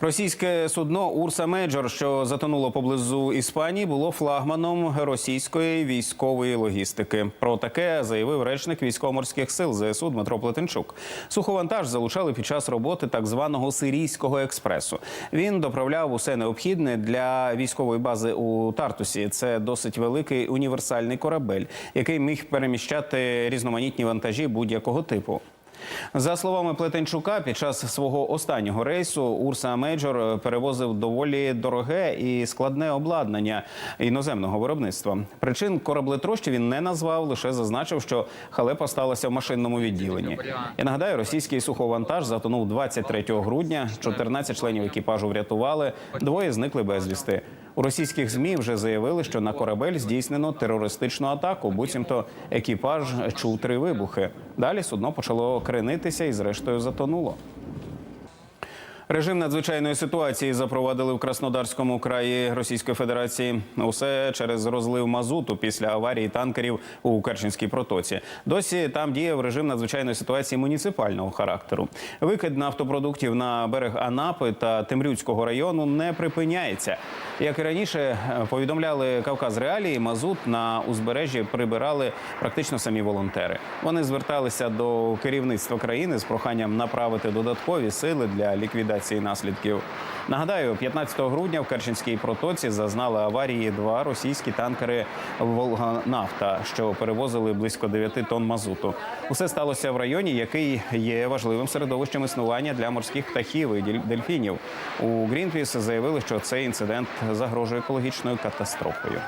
Російське судно Урса Мейджор, що затонуло поблизу Іспанії, було флагманом російської військової логістики. Про таке заявив речник військово-морських сил ЗСУ Дмитро Плетенчук. Суховантаж залучали під час роботи так званого сирійського експресу. Він доправляв усе необхідне для військової бази у Тартусі. Це досить великий універсальний корабель, який міг переміщати різноманітні вантажі будь-якого типу. За словами Плетенчука, під час свого останнього рейсу Урса Мейджор перевозив доволі дороге і складне обладнання іноземного виробництва. Причин кораблетрощі він не назвав, лише зазначив, що халепа сталася в машинному відділенні. Я нагадаю, російський суховантаж затонув 23 грудня. 14 членів екіпажу врятували, двоє зникли безвісти. У російських змі вже заявили, що на корабель здійснено терористичну атаку. Буцімто екіпаж чув три вибухи. Далі судно почало кренитися і, зрештою, затонуло. Режим надзвичайної ситуації запровадили в Краснодарському краї Російської Федерації. Усе через розлив мазуту після аварії танкерів у Керченській протоці. Досі там діяв режим надзвичайної ситуації муніципального характеру. Викид нафтопродуктів на берег Анапи та Темрюцького району не припиняється. Як і раніше повідомляли Кавказ Реалії, мазут на узбережжі прибирали практично самі волонтери. Вони зверталися до керівництва країни з проханням направити додаткові сили для ліквідації наслідків. Нагадаю, 15 грудня в Керченській протоці зазнали аварії два російські танкери Волганафта, що перевозили близько 9 тонн мазуту. Усе сталося в районі, який є важливим середовищем існування для морських птахів і дельфінів. У Грінпіс заявили, що цей інцидент загрожує екологічною катастрофою.